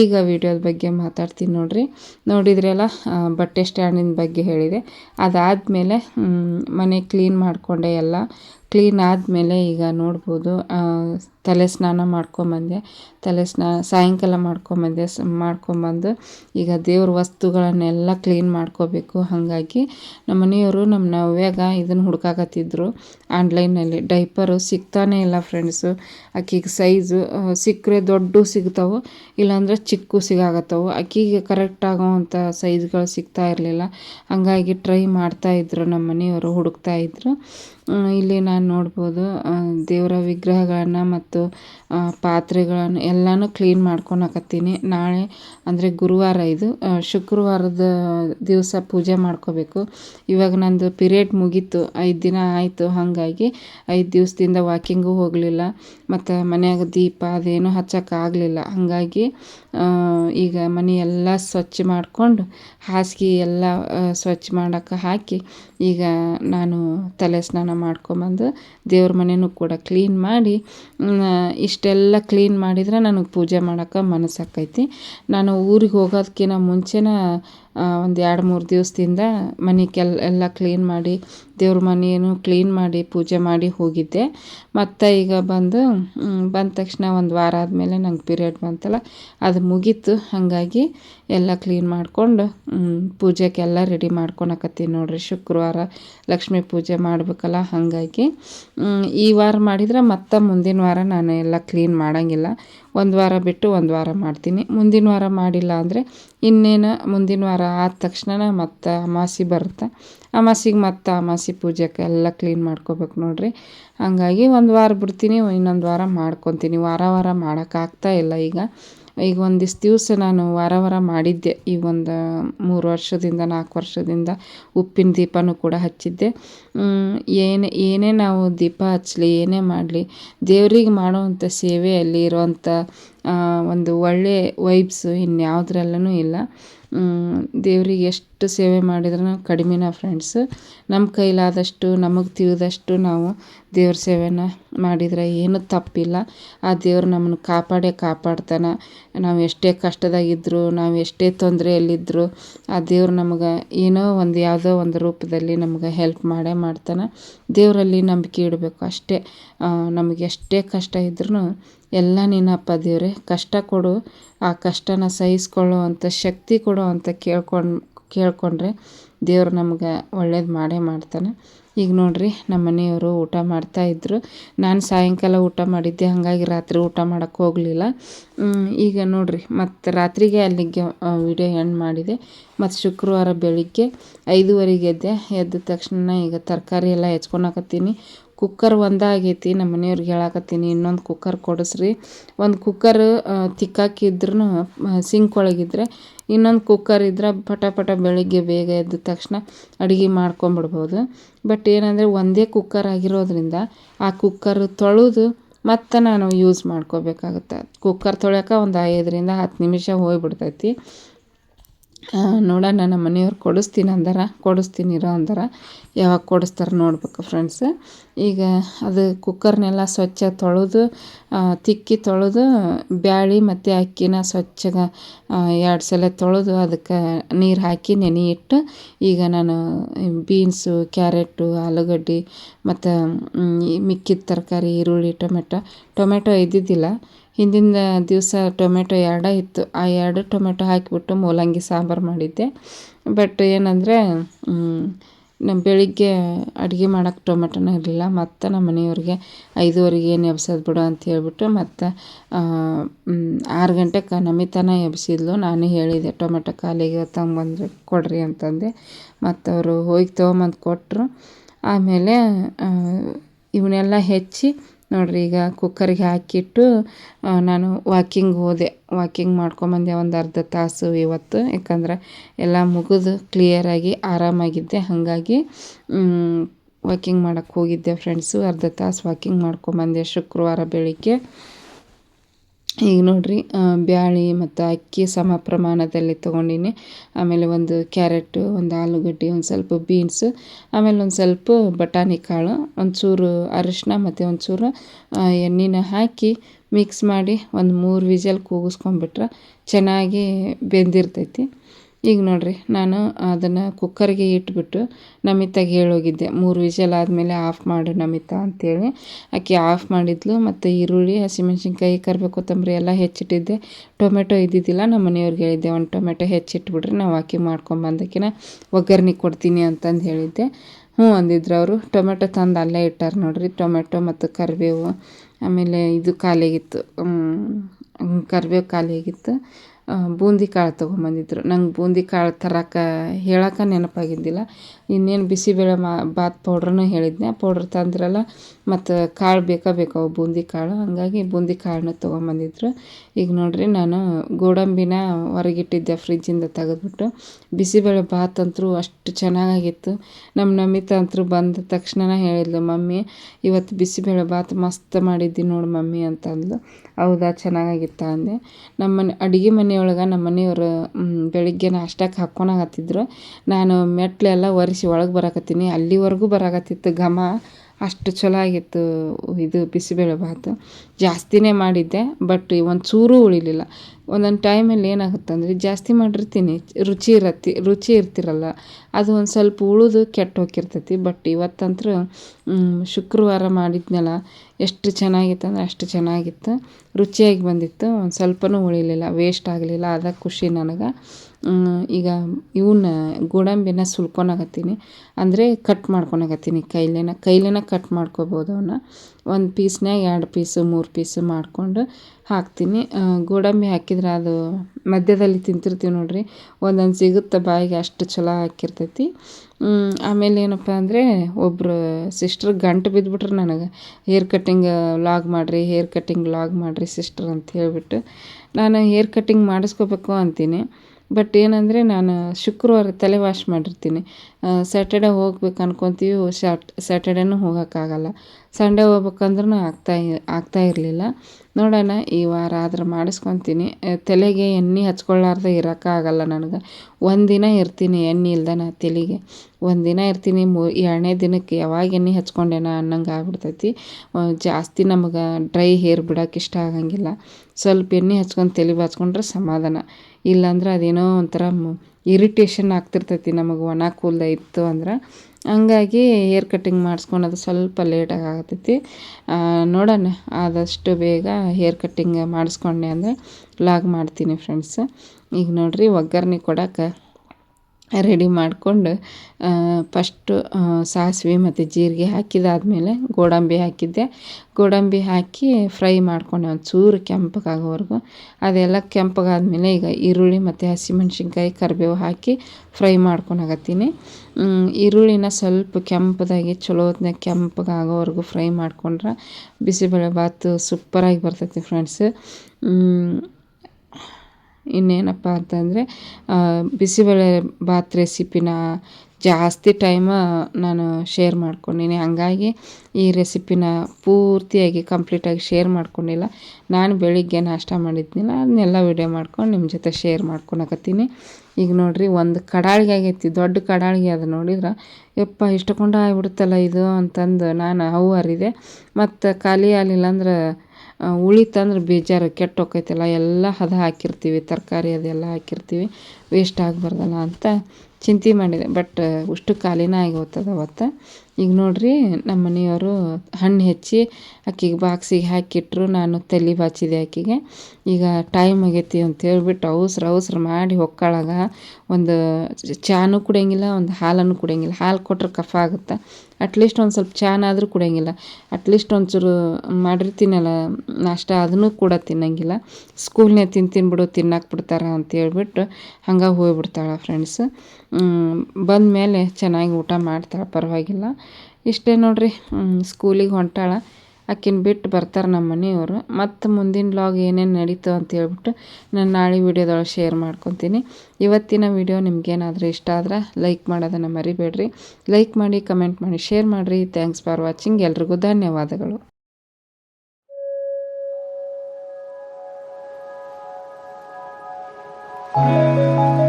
ಈಗ ವಿಡಿಯೋದ ಬಗ್ಗೆ ಮಾತಾಡ್ತೀನಿ ನೋಡಿರಿ. ನೋಡಿದ್ರಲ್ಲ ಬಟ್ಟೆ ಸ್ಟ್ಯಾಂಡಿನ ಬಗ್ಗೆ ಹೇಳಿದೆ. ಅದಾದಮೇಲೆ ಮನೆ ಕ್ಲೀನ್ ಮಾಡಿಕೊಂಡೆ ಎಲ್ಲ. ಕ್ಲೀನ್ ಆದಮೇಲೆ ಈಗ ನೋಡ್ಬೋದು ತಲೆ ಸ್ನಾನ ಮಾಡ್ಕೊಂಬಂದೆ, ತಲೆ ಸ್ನಾನ ಸಾಯಂಕಾಲ ಮಾಡ್ಕೊಂಬಂದೆ, ಸ್, ಮಾಡ್ಕೊಂಬಂದು ಈಗ ದೇವ್ರ ವಸ್ತುಗಳನ್ನೆಲ್ಲ ಕ್ಲೀನ್ ಮಾಡ್ಕೋಬೇಕು. ಹಾಗಾಗಿ ನಮ್ಮ ಮನೆಯವರು ನಮ್ಮ ನವ್ಯಾಗ ಇದನ್ನು ಹುಡ್ಕಾಕತ್ತಿದ್ರು ಆನ್ಲೈನಲ್ಲಿ. ಡೈಪರು ಸಿಗ್ತಾನೆ ಇಲ್ಲ ಫ್ರೆಂಡ್ಸು ಆಕಿಗೆ ಸೈಜು ಸಿಕ್ಕರೆ ದೊಡ್ಡ ಸಿಗ್ತಾವೆ, ಇಲ್ಲಾಂದ್ರೆ ಚಿಕ್ಕ ಸಿಗಾಕತ್ತವು. ಅಕ್ಕಿಗೆ ಕರೆಕ್ಟ್ ಆಗೋವಂಥ ಸೈಜ್ಗಳು ಸಿಗ್ತಾ ಇರಲಿಲ್ಲ. ಹಾಗಾಗಿ ಟ್ರೈ ಮಾಡ್ತಾಯಿದ್ರು ನಮ್ಮ ಮನೆಯವರು ಹುಡುಕ್ತಾಯಿದ್ರು ಇಲ್ಲಿ ನಾನು ನೋಡ್ಬೋದು ದೇವರ ವಿಗ್ರಹಗಳನ್ನು ಮತ್ತು ಪಾತ್ರೆಗಳನ್ನು ಎಲ್ಲಾನು ಕ್ಲೀನ್ ಮಾಡ್ಕೊಳಕತ್ತೀನಿ ನಾಳೆ ಅಂದರೆ ಗುರುವಾರ ಇದು ಶುಕ್ರವಾರದ ದಿವಸ ಪೂಜೆ ಮಾಡ್ಕೋಬೇಕು. ಇವಾಗ ನಂದು ಪಿರಿಯಡ್ ಮುಗೀತು, ಐದು ದಿನ ಆಯಿತು, ಹಾಗಾಗಿ ಐದು ದಿವಸದಿಂದ ವಾಕಿಂಗು ಹೋಗಲಿಲ್ಲ. ಮತ್ತು ಮನೆಯಾಗ ದೀಪ ಅದೇನು ಹಚ್ಚೋಕ್ಕಾಗಲಿಲ್ಲ ಹಾಗಾಗಿ ಈಗ ಮನೆ ಎಲ್ಲ ಸ್ವಚ್ಛ ಮಾಡಿಕೊಂಡು, ಹಾಸಿಗೆ ಎಲ್ಲ ಸ್ವಚ್ಛ ಮಾಡೋಕೆ ಹಾಕಿ, ಈಗ ನಾನು ತಲೆ ಸ್ನಾನ ಮಾಡ್ಕೊಂಬಂದು ದೇವ್ರ ಮನೆಯೂ ಕೂಡ ಕ್ಲೀನ್ ಮಾಡಿ ಇಷ್ಟೆಲ್ಲ ಕ್ಲೀನ್ ಮಾಡಿದ್ರೆ ನನಗೆ ಪೂಜೆ ಮಾಡೋಕ್ಕೆ ಮನಸ್ಸಾಕೈತಿ ನಾನು ಊರಿಗೆ ಹೋಗೋದಕ್ಕಿಂತ ಮುಂಚೆನೇ ಒಂದು ಎರಡು ಮೂರು ದಿವಸದಿಂದ ಮನೆ ಕೆಲ್, ಎಲ್ಲ ಕ್ಲೀನ್ ಮಾಡಿ, ದೇವ್ರ ಮನೆಯನ್ನು ಕ್ಲೀನ್ ಮಾಡಿ ಪೂಜೆ ಮಾಡಿ ಹೋಗಿದ್ದೆ. ಮತ್ತು ಈಗ ಬಂದು ಬಂದ ತಕ್ಷಣ ಒಂದು ವಾರ ಆದಮೇಲೆ ನಂಗೆ ಪಿರಿಯಡ್ ಬಂತಲ್ಲ, ಅದು ಮುಗೀತು. ಹಾಗಾಗಿ ಎಲ್ಲ ಕ್ಲೀನ್ ಮಾಡಿಕೊಂಡು ಪೂಜೆಗೆಲ್ಲ ರೆಡಿ ಮಾಡ್ಕೊಳಕತ್ತೀನಿ ನೋಡಿರಿ. ಶುಕ್ರವಾರ ಲಕ್ಷ್ಮೀ ಪೂಜೆ ಮಾಡಬೇಕಲ್ಲ, ಹಾಗಾಗಿ ಈ ವಾರ ಮಾಡಿದ್ರೆ ಮತ್ತೆ ಮುಂದಿನ ವಾರ ನಾನು ಎಲ್ಲ ಕ್ಲೀನ್ ಮಾಡೋಂಗಿಲ್ಲ. ಒಂದು ವಾರ ಬಿಟ್ಟು ಒಂದು ವಾರ ಮಾಡ್ತೀನಿ. ಮುಂದಿನ ವಾರ ಮಾಡಿಲ್ಲ ಅಂದರೆ ಇನ್ನೇನು ಮುಂದಿನ ವಾರ ಆದ ತಕ್ಷಣ ಮತ್ತೆ ಅಮಾಸಿ ಬರುತ್ತೆ? ಅಮಾಸಿಗೆ ಮತ್ತೆ ಅಮಾಸಿ ಪೂಜೆಗೆ ಎಲ್ಲ ಕ್ಲೀನ್ ಮಾಡ್ಕೋಬೇಕು ನೋಡಿರಿ. ಹಾಗಾಗಿ ಒಂದು ವಾರ ಬಿಡ್ತೀನಿ, ಇನ್ನೊಂದು ವಾರ ಮಾಡ್ಕೊತೀನಿ. ವಾರ ವಾರ ಮಾಡೋಕ್ಕಾಗ್ತಾ ಇಲ್ಲ ಈಗ. ಈಗ ಒಂದಿಷ್ಟು ದಿವಸ ನಾನು ವಾರ ವಾರ ಮಾಡಿದ್ದೆ. ಈ ಒಂದು ಮೂರು ವರ್ಷದಿಂದ, ನಾಲ್ಕು ವರ್ಷದಿಂದ ಉಪ್ಪಿನ ದೀಪನೂ ಕೂಡ ಹಚ್ಚಿದ್ದೆ. ಏನೇ ಏನೇ ನಾವು ದೀಪ ಹಚ್ಚಲಿ ಏನೇ ಮಾಡಲಿ, ದೇವರಿಗೆ ಮಾಡುವಂಥ ಸೇವೆಯಲ್ಲಿ ಇರುವಂಥ ಒಂದು ಒಳ್ಳೆಯ ವೈಬ್ಸು ಇನ್ಯಾವುದ್ರಲ್ಲೂ ಇಲ್ಲ. ದೇವ್ರಿಗೆ ಎಷ್ಟು ಸೇವೆ ಮಾಡಿದ್ರೂ ಕಡಿಮೆನ ಫ್ರೆಂಡ್ಸ್ ನಮ್ಮ ಕೈಲಾದಷ್ಟು, ನಮಗೆ ತಿಳಿದಷ್ಟು ನಾವು ದೇವ್ರ ಸೇವೆನ ಮಾಡಿದರೆ ಏನೂ ತಪ್ಪಿಲ್ಲ. ಆ ದೇವ್ರು ನಮ್ಮನ್ನು ಕಾಪಾಡೇ ಕಾಪಾಡ್ತಾನೆ. ನಾವು ಎಷ್ಟೇ ಕಷ್ಟದಾಗಿದ್ದರೂ ನಾವು ಎಷ್ಟೇ ತೊಂದರೆಯಲ್ಲಿದ್ದರೂ ಆ ದೇವ್ರು ನಮಗೆ ಏನೋ ಒಂದು ಯಾವುದೋ ಒಂದು ರೂಪದಲ್ಲಿ ನಮ್ಗೆ ಹೆಲ್ಪ್ ಮಾಡೇ ಮಾಡ್ತಾನೆ. ದೇವರಲ್ಲಿ ನಂಬಿಕೆ ಇಡಬೇಕು ಅಷ್ಟೇ. ನಮಗೆ ಎಷ್ಟೇ ಕಷ್ಟ ಇದ್ರೂ ಎಲ್ಲ ನೀನಪ್ಪ ದೇವರೇ ಕಷ್ಟ ಕೊಡು. ಆ ಕಷ್ಟನ ಸಹಿಸ್ಕೊಳ್ಳೋ ಅಂಥ ಶಕ್ತಿ ಕೊಡು ಅಂತ ಕೇಳ್ಕೊಂಡು, ಕೇಳಿಕೊಂಡ್ರೆ ದೇವ್ರು ನಮ್ಗೆ ಒಳ್ಳೇದು ಮಾಡೇ ಮಾಡ್ತಾನೆ. ಈಗ ನೋಡಿರಿ ನಮ್ಮ ಮನೆಯವರು ಊಟ ಮಾಡ್ತಾಯಿದ್ರು ನಾನು ಸಾಯಂಕಾಲ ಊಟ ಮಾಡಿದ್ದೆ, ಹಾಗಾಗಿ ರಾತ್ರಿ ಊಟ ಮಾಡೋಕ್ಕೆ ಹೋಗಲಿಲ್ಲ. ಈಗ ನೋಡಿರಿ ಮತ್ತು ರಾತ್ರಿಗೆ ಅಲ್ಲಿಗೆ ವಿಡಿಯೋ ಎಂಡ್ ಮಾಡಿದೆ. ಮತ್ತು ಶುಕ್ರವಾರ ಬೆಳಿಗ್ಗೆ ಐದುವರೆಗೆ ಎದ್ದೆ. ಎದ್ದ ತಕ್ಷಣ ಈಗ ತರಕಾರಿ ಎಲ್ಲ ಹೆಚ್ಕೊಳಕತ್ತೀನಿ ಕುಕ್ಕರ್ ಒಂದೇ ಆಗೈತಿ, ನಮ್ಮ ಮನೆಯವ್ರಿಗೆ ಹೇಳಕತ್ತೀನಿ, ಇನ್ನೊಂದು ಕುಕ್ಕರ್ ಕೊಡಿಸ್ರಿ. ಒಂದು ಕುಕ್ಕರ್ ತಿಕ್ಕಾಕಿದ್ರೂ ಸಿಂಕ್ ಒಳಗಿದ್ರೆ ಇನ್ನೊಂದು ಕುಕ್ಕರ್ ಇದ್ರೆ ಪಟ ಪಟ ಬೆಳಿಗ್ಗೆ ಬೇಗ ಎದ್ದ ತಕ್ಷಣ ಅಡುಗೆ ಮಾಡ್ಕೊಂಬಿಡ್ಬೋದು. ಬಟ್ ಏನಂದರೆ ಒಂದೇ ಕುಕ್ಕರ್ ಆಗಿರೋದ್ರಿಂದ ಆ ಕುಕ್ಕರ್ ತೊಳೆದು ಮತ್ತೆ ನಾನು ಯೂಸ್ ಮಾಡ್ಕೋಬೇಕಾಗುತ್ತೆ. ಕುಕ್ಕರ್ ತೊಳ್ಯಕ್ಕೆ ಒಂದು ಐದರಿಂದ ಹತ್ತು ನಿಮಿಷ ಹೋಗ್ಬಿಡ್ತೈತಿ. ನೋಡೋಣ ನಮ್ಮ ಮನೆಯವ್ರು ಕೊಡಿಸ್ತೀನಿ ಅಂದಾರ ಕೊಡಿಸ್ತೀನಿ ಇರೋ ಅಂದಾರ. ಯಾವಾಗ ಕೊಡಿಸ್ತಾರೆ ನೋಡ್ಬೇಕು ಫ್ರೆಂಡ್ಸ್ ಈಗ ಅದು ಕುಕ್ಕರ್ನೆಲ್ಲ ಸ್ವಚ್ಛ ತೊಳೆದು ತಿಕ್ಕಿ ತೊಳೆದು ಬ್ಯಾಳೆ ಮತ್ತು ಅಕ್ಕಿನ ಸ್ವಚ್ಛಗೆ ಎರಡು ಸಲ ತೊಳೆದು ಅದಕ್ಕೆ ನೀರು ಹಾಕಿ ನೆನೆ ಇಟ್ಟು ಈಗ ನಾನು ಬೀನ್ಸು, ಕ್ಯಾರೆಟು, ಆಲೂಗಡ್ಡೆ ಮತ್ತು ಮಿಕ್ಕಿದ ತರಕಾರಿ, ಈರುಳ್ಳಿ, ಟೊಮೆಟೊ ಟೊಮೆಟೊ ಇದ್ದಿದ್ದಿಲ್ಲ. ಹಿಂದಿನ ದಿವಸ ಟೊಮೆಟೊ ಎರಡೇ ಇತ್ತು. ಆ ಎರಡು ಟೊಮೆಟೊ ಹಾಕಿಬಿಟ್ಟು ಮೂಲಂಗಿ ಸಾಂಬಾರು ಮಾಡಿದ್ದೆ. ಬಟ್ ಏನಂದರೆ ನಮ್ಮ ಬೆಳಿಗ್ಗೆ ಅಡುಗೆ ಮಾಡೋಕ್ಕೆ ಟೊಮೆಟೊನೇ ಇರಲಿಲ್ಲ, ಮತ್ತು ನಮ್ಮ ಮನೆಯವ್ರಿಗೆ ಐದುವರೆಗೆ ಏನು ಎಬ್ಸೋದು ಬಿಡು ಅಂತ ಹೇಳ್ಬಿಟ್ಟು ಮತ್ತು ಆರು ಗಂಟೆಗೆ ನಮಿತನ ಎಬ್ಸಿದ್ಲು. ನಾನು ಹೇಳಿದೆ, ಟೊಮೆಟೊ ಕಾಲಿಗೆ ತಗೊಂಬಂದ್ರೆ ಕೊಡ್ರಿ ಅಂತಂದೆ. ಮತ್ತು ಅವರು ಹೋಗಿ ತೊಗೊಂಬಂದು ಕೊಟ್ಟರು ಆಮೇಲೆ ಇವನ್ನೆಲ್ಲ ಹೆಚ್ಚಿ ನೋಡಿರಿ, ಈಗ ಕುಕ್ಕರ್ಗೆ ಹಾಕಿಟ್ಟು ನಾನು ವಾಕಿಂಗ್ ಹೋದೆ. ವಾಕಿಂಗ್ ಮಾಡ್ಕೊಂಬಂದೆ ಒಂದು ಅರ್ಧ ತಾಸು ಇವತ್ತು. ಯಾಕಂದ್ರೆ ಎಲ್ಲ ಮುಗಿದು ಕ್ಲಿಯರಾಗಿ ಆರಾಮಾಗಿದ್ದೆ. ಹಾಗಾಗಿ ವಾಕಿಂಗ್ ಮಾಡೋಕ್ಕೆ ಹೋಗಿದ್ದೆ ಫ್ರೆಂಡ್ಸು ಅರ್ಧ ತಾಸು ವಾಕಿಂಗ್ ಮಾಡ್ಕೊಂಬಂದೆ ಶುಕ್ರವಾರ ಬೆಳಿಗ್ಗೆ. ಈಗ ನೋಡಿರಿ ಬ್ಯಾಳೆ ಮತ್ತು ಅಕ್ಕಿ ಸಮ ಪ್ರಮಾಣದಲ್ಲಿ ತೊಗೊಂಡಿನಿ. ಆಮೇಲೆ ಒಂದು ಕ್ಯಾರೆಟು, ಒಂದು ಆಲೂಗಡ್ಡೆ, ಒಂದು ಸ್ವಲ್ಪ ಬೀನ್ಸು, ಆಮೇಲೆ ಒಂದು ಸ್ವಲ್ಪ ಬಟಾಣಿ ಕಾಳು ಒಂಚೂರು ಅರಿಶಿನ ಮತ್ತು ಒಂಚೂರು ಎಣ್ಣೆನ ಹಾಕಿ ಮಿಕ್ಸ್ ಮಾಡಿ ಒಂದು ಮೂರು ವಿಝಲ್ ಕೂಗಿಸ್ಕೊಂಡ್ಬಿಟ್ರೆ ಚೆನ್ನಾಗಿ ಬೆಂದಿರ್ತೈತಿ. ಈಗ ನೋಡಿರಿ, ನಾನು ಅದನ್ನು ಕುಕ್ಕರ್ಗೆ ಇಟ್ಬಿಟ್ಟು ನಮಿತಾಗೆ ಹೇಳೋಗಿದ್ದೆ. ಮೂರು ವಿಷಲ್ ಆದಮೇಲೆ ಆಫ್ ಮಾಡು ನಮಿತಾ ಅಂತೇಳಿ. ಆಕೆ ಆಫ್ ಮಾಡಿದ್ಲು, ಮತ್ತು ಈರುಳ್ಳಿ, ಹಸಿಮೆಣ್ಸಿನ್ಕಾಯಿ ಕರಿಬೇವು ಕೊತ್ತಂಬರಿ ಎಲ್ಲ ಹೆಚ್ಚಿಟ್ಟಿದ್ದೆ. ಟೊಮೆಟೊ ಇದ್ದಿದ್ದಿಲ್ಲ, ನಮ್ಮ ಮನೆಯವ್ರಿಗೆ ಹೇಳಿದ್ದೆ, ಒಂದು ಟೊಮೆಟೊ ಹೆಚ್ಚಿಟ್ಬಿಡ್ರಿ, ನಾವು ಹಾಕಿ ಮಾಡ್ಕೊಂಬಂದಕಿನ ಒಗ್ಗರ್ಣೆ ಕೊಡ್ತೀನಿ ಅಂತಂದು ಹೇಳಿದ್ದೆ. ಹ್ಞೂ ಅಂದಿದ್ರು ಅವರು. ಟೊಮೆಟೊ ತಂದು ಅಲ್ಲೇ ಇಟ್ಟಾರೆ ನೋಡಿರಿ, ಟೊಮೆಟೊ ಮತ್ತು ಕರಿಬೇವು. ಆಮೇಲೆ ಇದು ಖಾಲಿಯಾಗಿತ್ತು ಕರಿಬೇವು ಖಾಲಿಯಾಗಿತ್ತು. ಬೂಂದಿ ಕಾಳು ತೊಗೊಂಬಂದಿದ್ರು. ನಂಗೆ ಬೂಂದಿ ಕಾಳು ತರಕ್ಕೆ ಹೇಳಕ್ಕೆ ನೆನಪಾಗಿದ್ದಿಲ್ಲ. ಇನ್ನೇನು ಬಿಸಿಬೇಳೆ ಮಾ, ಬಾತ್ ಪೌಡ್ರನ್ನು ಹೇಳಿದ್ನೆ. ಪೌಡ್ರ್ ತಂದ್ರಲ್ಲ ಮತ್ತು ಕಾಳು ಬೇಕಾ ಬೇಕು ಬೂಂದಿ ಕಾಳು. ಹಾಗಾಗಿ ಬೂಂದಿ ಕಾಳನ್ನ ತೊಗೊಂಬಂದಿದ್ರು. ಈಗ ನೋಡಿರಿ ನಾನು ಗೋಡಂಬಿನ ಹೊರಗಿಟ್ಟಿದ್ದೆ ಫ್ರಿಜ್ಜಿಂದ ತೆಗೆದ್ಬಿಟ್ಟು. ಬಿಸಿಬೇಳೆ ಬಾತ್ ಅಂತೂ ಅಷ್ಟು ಚೆನ್ನಾಗಾಗಿತ್ತು. ನಮ್ಮ ನಮಿತಾ ಅಂತೂ ಬಂದ ತಕ್ಷಣ ಹೇಳಿದ್ಲು, ಮಮ್ಮಿ, ಇವತ್ತು ಬಿಸಿಬೇಳೆ ಬಾತ್ ಮಸ್ತ್ ಮಾಡಿದ್ದಿ ನೋಡು ಮಮ್ಮಿ ಅಂತಂದ್ಲು. ಹೌದಾ, ಚೆನ್ನಾಗಾಗಿತ್ತ ಅಂದೆ. ನಮ್ಮ ಅಡುಗೆ ಮನೆಯೊಳಗೆ ನಮ್ಮ ಮನೆಯವರು ಬೆಳಿಗ್ಗೆ ನಾಷ್ಟಕ್ಕೆ ಹಾಕ್ಕೊಳಕತ್ತಿದ್ರು ನಾನು ಮೆಟ್ಲೆಲ್ಲ ಒರೆಸಿ ಒಳಗೆ ಬರಾಕತ್ತೀನಿ. ಅಲ್ಲಿವರೆಗೂ ಬರಾಕತ್ತಿತ್ತು ಘಮ. ಅಷ್ಟು ಚಲೋ ಆಗಿತ್ತು ಇದು ಬಿಸಿಬೇಳೆಭಾತು ಜಾಸ್ತಿನೇ ಮಾಡಿದ್ದೆ, ಬಟ್ ಒಂದು ಚೂರು ಉಳಿಲಿಲ್ಲ. ಒಂದೊಂದು ಟೈಮಲ್ಲಿ ಏನಾಗುತ್ತೆ ಜಾಸ್ತಿ ಮಾಡಿರ್ತೀನಿ. ರುಚಿ ಇರತ್ತಿ, ರುಚಿ ಇರ್ತಿರಲ್ಲ. ಅದು ಒಂದು ಸ್ವಲ್ಪ ಉಳಿದು ಕೆಟ್ಟು ಹೋಗಿರ್ತೈತಿ. ಬಟ್ ಇವತ್ತಂತೂ ಶುಕ್ರವಾರ ಮಾಡಿದ್ನಲ್ಲ, ಎಷ್ಟು ಚೆನ್ನಾಗಿತ್ತು ಅಂದರೆ ಅಷ್ಟು ಚೆನ್ನಾಗಿತ್ತು. ರುಚಿಯಾಗಿ ಬಂದಿತ್ತು. ಒಂದು ಸ್ವಲ್ಪನೂ ಉಳಿಲಿಲ್ಲ ವೇಸ್ಟ್ ಆಗಲಿಲ್ಲ. ಅದ ಖುಷಿ ನನಗೆ. ಈಗ ಇವನ್ನ ಗೋಡಂಬಿನ ಸುಲ್ಕೊಳಕತ್ತೀನಿ ಅಂದರೆ ಕಟ್ ಮಾಡ್ಕೊಳಕತ್ತೀನಿ ಕೈಲೇನ. ಕೈಲೇನ ಕಟ್ ಮಾಡ್ಕೊಬೋದು ಅವನ್ನ ಒಂದು ಪೀಸ್ನಾಗ ಎರಡು ಪೀಸು, ಮೂರು ಪೀಸು ಮಾಡಿಕೊಂಡು ಹಾಕ್ತೀನಿ. ಗೋಡಂಬಿ ಹಾಕಿದ್ರೆ ಅದು ಮಧ್ಯದಲ್ಲಿ ತಿಂತಿರ್ತೀವಿ ನೋಡಿರಿ. ಒಂದೊಂದು ಸಿಗುತ್ತೆ ಬಾಯಿಗೆ ಅಷ್ಟು ಚಲೋ ಹಾಕಿರ್ತೈತಿ. ಆಮೇಲೆ ಏನಪ್ಪ ಅಂದರೆ ಒಬ್ಬರು ಸಿಸ್ಟರ್ ಗಂಟು ಬಿದ್ದುಬಿಟ್ರು ನನಗೆ. ಹೇರ್ ಕಟ್ಟಿಂಗ್ ವ್ಲಾಗ್ ಮಾಡಿರಿ ಹೇರ್ ಕಟ್ಟಿಂಗ್ ವ್ಲಾಗ್ ಮಾಡಿರಿ ಸಿಸ್ಟರ್ ಅಂತ ಹೇಳಿಬಿಟ್ಟು. ನಾನು ಹೇರ್ ಕಟ್ಟಿಂಗ್ ಮಾಡಿಸ್ಕೋಬೇಕು ಅಂತೀನಿ. ಬಟ್ ಏನಂದರೆ ನಾನು ಶುಕ್ರವಾರ ತಲೆ ವಾಶ್ ಮಾಡಿರ್ತೀನಿ. ಸ್ಯಾಟರ್ಡೆ ಹೋಗ್ಬೇಕು ಅನ್ಕೊತೀವಿ ಶಾಟ್ ಸ್ಯಾಟರ್ಡೇನೂ ಹೋಗೋಕ್ಕಾಗಲ್ಲ. ಸಂಡೇ ಹೋಗ್ಬೇಕಂದ್ರೂ ಆಗ್ತಾ ಆಗ್ತಾ ಇರಲಿಲ್ಲ. ನೋಡೋಣ, ಈ ವಾರ ಆದ್ರೆ ಮಾಡಿಸ್ಕೊತೀನಿ. ತಲೆಗೆ ಎಣ್ಣೆ ಹಚ್ಕೊಳ್ಳಾರ್ದೆ ಇರೋಕ್ಕಾಗಲ್ಲ ನನಗೆ. ಒಂದಿನ ಇರ್ತೀನಿ ಎಣ್ಣೆ ಇಲ್ದನ ತಲೆಗೆ. ಒಂದಿನ ಇರ್ತೀನಿ, ಮೂ ಎರಡನೇ ದಿನಕ್ಕೆ ಯಾವಾಗ ಎಣ್ಣೆ ಹಚ್ಕೊಂಡೇನ ಅನ್ನಂಗೆ ಆಗ್ಬಿಡ್ತೈತಿ. ಜಾಸ್ತಿ ನಮಗೆ ಡ್ರೈ ಹೇರ್ ಬಿಡೋಕೆ ಇಷ್ಟ ಆಗಂಗಿಲ್ಲ. ಸ್ವಲ್ಪ ಎಣ್ಣೆ ಹಚ್ಕೊಂಡು ತಲೆ ಬಾಚ್ಕೊಂಡ್ರೆ ಸಮಾಧಾನ. ಇಲ್ಲಾಂದ್ರೆ ಅದೇನೋ ಒಂಥರ ಇರಿಟೇಷನ್ ಆಗ್ತಿರ್ತೈತಿ ನಮಗೆ ಒಣ ಕೂಲ್ದ ಇತ್ತು ಅಂದ್ರೆ. ಹಂಗಾಗಿ ಹೇರ್ ಕಟ್ಟಿಂಗ್ ಮಾಡಿಸ್ಕೊಳೋದು ಸ್ವಲ್ಪ ಲೇಟಾಗಿ ಆಗತೈತಿ. ನೋಡೋಣ, ಆದಷ್ಟು ಬೇಗ ಹೇರ್ ಕಟ್ಟಿಂಗ್ ಮಾಡಿಸ್ಕೊಂಡೆ ಅಂದರೆ ಲಾಗ್ ಮಾಡ್ತೀನಿ ಫ್ರೆಂಡ್ಸ್ ಈಗ ನೋಡಿರಿ, ಒಗ್ಗರಣೆ ಕೊಡೋಕೆ ರೆಡಿ ಮಾಡಿಕೊಂಡು ಪಸ್ಟು ಸಾಸಿವೆ ಮತ್ತು ಜೀರಿಗೆ ಹಾಕಿದಾದ್ಮೇಲೆ ಗೋಡಂಬಿ ಹಾಕಿದ್ದೆ. ಗೋಡಂಬಿ ಹಾಕಿ ಫ್ರೈ ಮಾಡ್ಕೊಂಡೆ ಒಂಚೂರು ಕೆಂಪಗಾಗೋವರೆಗೂ. ಅದೆಲ್ಲ ಕೆಂಪಗಾದ್ಮೇಲೆ ಈಗ ಈರುಳ್ಳಿ ಮತ್ತು ಹಸಿಮೆಣ್ಸಿನ್ಕಾಯಿ ಕರಿಬೇವು ಹಾಕಿ ಫ್ರೈ ಮಾಡ್ಕೊಳಕತ್ತೀನಿ ಈರುಳ್ಳಿನ ಸ್ವಲ್ಪ ಕೆಂಪದಾಗಿ ಚಲೋ ಹೊತ್ನಾಗ ಕೆಂಪಗಾಗೋವರೆಗೂ ಫ್ರೈ ಮಾಡ್ಕೊಂಡ್ರೆ ಬಿಸಿಬೇಳೆಭಾತು ಸೂಪರಾಗಿ ಬರ್ತೈತಿ ಫ್ರೆಂಡ್ಸ್. ಇನ್ನೇನಪ್ಪ ಅಂತಂದರೆ ಬಿಸಿಬೇಳೆ ಬಾತ್ ರೆಸಿಪಿನ ಜಾಸ್ತಿ ಟೈಮ ನಾನು ಶೇರ್ ಮಾಡ್ಕೊಂಡೀನಿ. ಹಾಗಾಗಿ ಈ ರೆಸಿಪಿನ ಪೂರ್ತಿಯಾಗಿ ಕಂಪ್ಲೀಟಾಗಿ ಶೇರ್ ಮಾಡ್ಕೊಂಡಿಲ್ಲ. ನಾನು ಬೆಳಿಗ್ಗೆ ನಾಷ್ಟ ಮಾಡಿದ್ನಿಲ್ಲ, ಅದನ್ನೆಲ್ಲ ವಿಡಿಯೋ ಮಾಡ್ಕೊಂಡು ನಿಮ್ಮ ಜೊತೆ ಶೇರ್ ಮಾಡ್ಕೊಳಕತ್ತೀನಿ. ಈಗ ನೋಡಿರಿ, ಒಂದು ಕಡಾಳಿಗೆ ಆಗೈತಿ, ದೊಡ್ಡ ಕಡಾಳಿಗೆ ಅದು ನೋಡಿದ್ರೆ, ಯಪ್ಪ, ಇಷ್ಟಕೊಂಡ ಆಗ್ಬಿಡುತ್ತಲ್ಲ ಇದು ಅಂತಂದು ನಾನು ಹೂ ಹರಿದೆ. ಮತ್ತು ಖಾಲಿ ಆಗಲಿಲ್ಲ ಅಂದ್ರೆ ಉಳಿತಂದ್ರೆ ಬೇಜಾರು ಕೆಟ್ಟು ಹೋಕೈತಲ್ಲ ಎಲ್ಲ ಹದ ಹಾಕಿರ್ತೀವಿ, ತರಕಾರಿ ಅದೆಲ್ಲ ಹಾಕಿರ್ತೀವಿ ವೇಸ್ಟ್ ಆಗಬಾರ್ದಲ್ಲ ಅಂತ ಚಿಂತೆ ಮಾಡಿದೆ. ಬಟ್ ಅಷ್ಟು ಖಾಲಿನ ಆಗಿ ಹೋಗ್ತದ ಅವತ್ತು. ಈಗ ನೋಡಿರಿ, ನಮ್ಮ ಮನೆಯವರು ಹಣ್ಣು ಹೆಚ್ಚಿ ಆಕಿಗೆ ಬಾಕ್ಸಿಗೆ ಹಾಕಿಟ್ರು, ನಾನು ತಲೆ ಬಾಚಿದೆ ಆಕಿಗೆ ಈಗ ಟೈಮ್ ಆಗೈತಿ ಅಂತ ಹೇಳ್ಬಿಟ್ಟು ಅವಸ್ರ ಅವಸ್ರ ಮಾಡಿ ಹೊಕ್ಕಳಾಗ ಒಂದು ಚಾನೂ ಕುಡಿಯೋಂಗಿಲ್ಲ, ಒಂದು ಹಾಲನ್ನು ಕುಡಿಯೋಂಗಿಲ್ಲ. ಹಾಲು ಕೊಟ್ಟರೆ ಕಫ ಆಗುತ್ತೆ? ಅಟ್ಲೀಸ್ಟ್ ಒಂದು ಸ್ವಲ್ಪ ಚಾನಾದರೂ ಕುಡಿಯೋಂಗಿಲ್ಲ. ಅಟ್ಲೀಸ್ಟ್ ಒಂಚೂರು ಮಾಡಿರ್ತೀನಲ್ಲ, ನಾಷ್ಟ ಅದನ್ನು ಕೂಡ ತಿನ್ನೋಂಗಿಲ್ಲ. ಸ್ಕೂಲ್ನ್ಯಾಗ ತಿಂತೀನಿ ಬಿಡು ತಿನ್ನಕ್ಕೆ ಬಿಡ್ತಾರೆ ಅಂತ ಹೇಳ್ಬಿಟ್ಟು ಹಂಗೆ ಹೋಗ್ಬಿಡ್ತಾಳೆ ಫ್ರೆಂಡ್ಸ್ ಬಂದ ಮೇಲೆ ಚೆನ್ನಾಗಿ ಊಟ ಮಾಡ್ತಾಳೆ, ಪರವಾಗಿಲ್ಲ. ಇಷ್ಟೇ ನೋಡಿರಿ ಸ್ಕೂಲಿಗೆ ಹೊಂಟಾಳ. ಆಕಿನ ಬಿಟ್ಟು ಬರ್ತಾರೆ ನಮ್ಮ ಮನೆಯವರು. ಮತ್ತು ಮುಂದಿನ ಬ್ಲಾಗ್ ಏನೇನು ನಡೀತು ಅಂತ ಹೇಳ್ಬಿಟ್ಟು ನಾನು ನಾಳೆ ವಿಡಿಯೋದೊಳಗೆ ಶೇರ್ ಮಾಡ್ಕೊತೀನಿ. ಇವತ್ತಿನ ವಿಡಿಯೋ ನಿಮ್ಗೇನಾದರೂ ಇಷ್ಟ ಆದ್ರೆ ಲೈಕ್ ಮಾಡೋದನ್ನು ಮರಿಬೇಡ್ರಿ. ಲೈಕ್ ಮಾಡಿ ಕಮೆಂಟ್ ಮಾಡಿ ಶೇರ್ ಮಾಡಿರಿ. ಥ್ಯಾಂಕ್ಸ್ ಫಾರ್ ವಾಚಿಂಗ್ ಎಲ್ರಿಗೂ ಧನ್ಯವಾದಗಳು. Thank